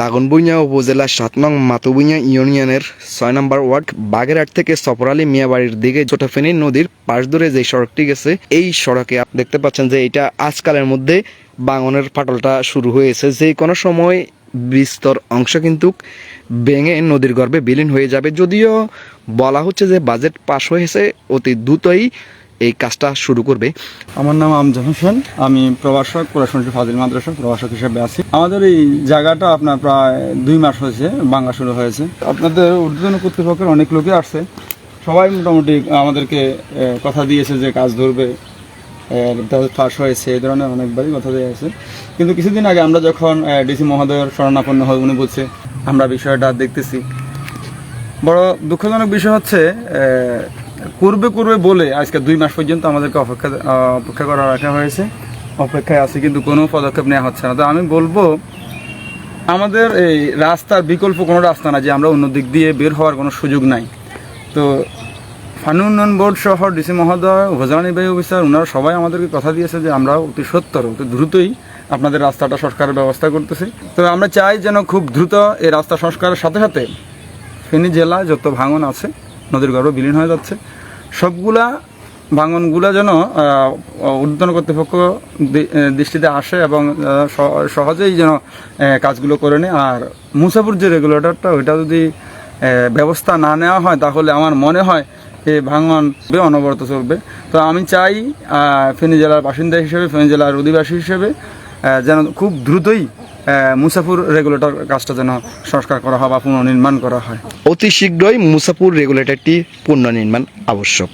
দাগনবুইয়া উপজেলার সাত নং মাতুবুইয়া ইউনিয়নের ছয় নম্বর ওয়ার্ড, বাগেরহাট থেকে সপরালি মিয়াবাড়ির দিকে ছোটফেনী নদীর পাশ ধরে যে সড়কটি গেছে, এই সড়কে দেখতে পাচ্ছেন যে এটা আজকালের মধ্যে বাঙনের ফাটলটা শুরু হয়েছে। যে কোনো সময় বিস্তর অংশ কিন্তু ভেঙে নদীর গর্ভে বিলীন হয়ে যাবে। যদিও বলা হচ্ছে যে বাজেট পাশ হয়েছে অতি দ্রুতই এই কাজটা শুরু করবে। আমার নাম আমজাদ হোসেন, আমি প্রভাষক কুরাশমন্ত্রী ফাজিল মাদ্রাসা প্রভাষক হিসেবে আছি। আমাদের এই জায়গাটা আপনার প্রায় দুই মাস হয়েছে বাংলা শুরু হয়েছে। আপনাদের ঊর্ধ্বতন কর্তৃপক্ষের অনেক লোকই আসছে। সবাই মোটামুটি আমাদেরকে কথা দিয়েছে যে কাজ ধরবে। ফাঁস হয়েছে এই ধরনের অনেকবারই কথা দিয়ে আছে কিন্তু কিছুদিন আগে আমরা যখন ডিসি মহোদয়ের শরণাপন্ন হয় উনি বলছে, আমরা বিষয়টা দেখতেছি। বড় দুঃখজনক বিষয় হচ্ছে করবে করবে বলে আজকে দুই মাস পর্যন্ত আমাদেরকে অপেক্ষা অপেক্ষা করা রাখা হয়েছে। অপেক্ষায় আছে কিন্তু কোনো পদক্ষেপ নেওয়া হচ্ছে না। তো আমি বলব, আমাদের এই রাস্তার বিকল্প কোনো রাস্তা না যে আমরা অন্য দিক দিয়ে বের হওয়ার কোনো সুযোগ নাই। তো ফানি উন্নয়ন বোর্ড সহ ডিসি মহোদয়, উপজেলা নির্বাহী অফিসার ওনারা সবাই আমাদেরকে কথা দিয়েছে যে আমরা অতি সত্তর, অতি দ্রুতই আপনাদের রাস্তাটা সংস্কারের ব্যবস্থা করতেছি। তো আমরা চাই যেন খুব দ্রুত এই রাস্তা সংস্কারের সাথে সাথে ফেনী জেলা যত ভাঙন আছে নদীর গর্ভ বিলীন হয়ে যাচ্ছে। সবগুলা ভাঙনগুলা যেন ঊর্ধ্বতন কর্তৃপক্ষ দৃষ্টিতে আসে এবং সহজেই যেন কাজগুলো করে নেয়। আর মুসাফুর যে রেগুলেটরটা, ওইটা যদি ব্যবস্থা না নেওয়া হয়, তাহলে আমার মনে হয় এই ভাঙন অনবরত চলবে। তো আমি চাই ফেনী জেলার বাসিন্দা হিসেবে, ফেনী জেলার অধিবাসী হিসেবে যেন খুব দ্রুতই মুসাফুর রেগুলেটর কাজটা যেন সংস্কার করা হয় বা পুনর্নির্মাণ করা হয়। অতি শীঘ্রই মুসাফুর রেগুলেটরটি পুনর্নির্মাণ আবশ্যক।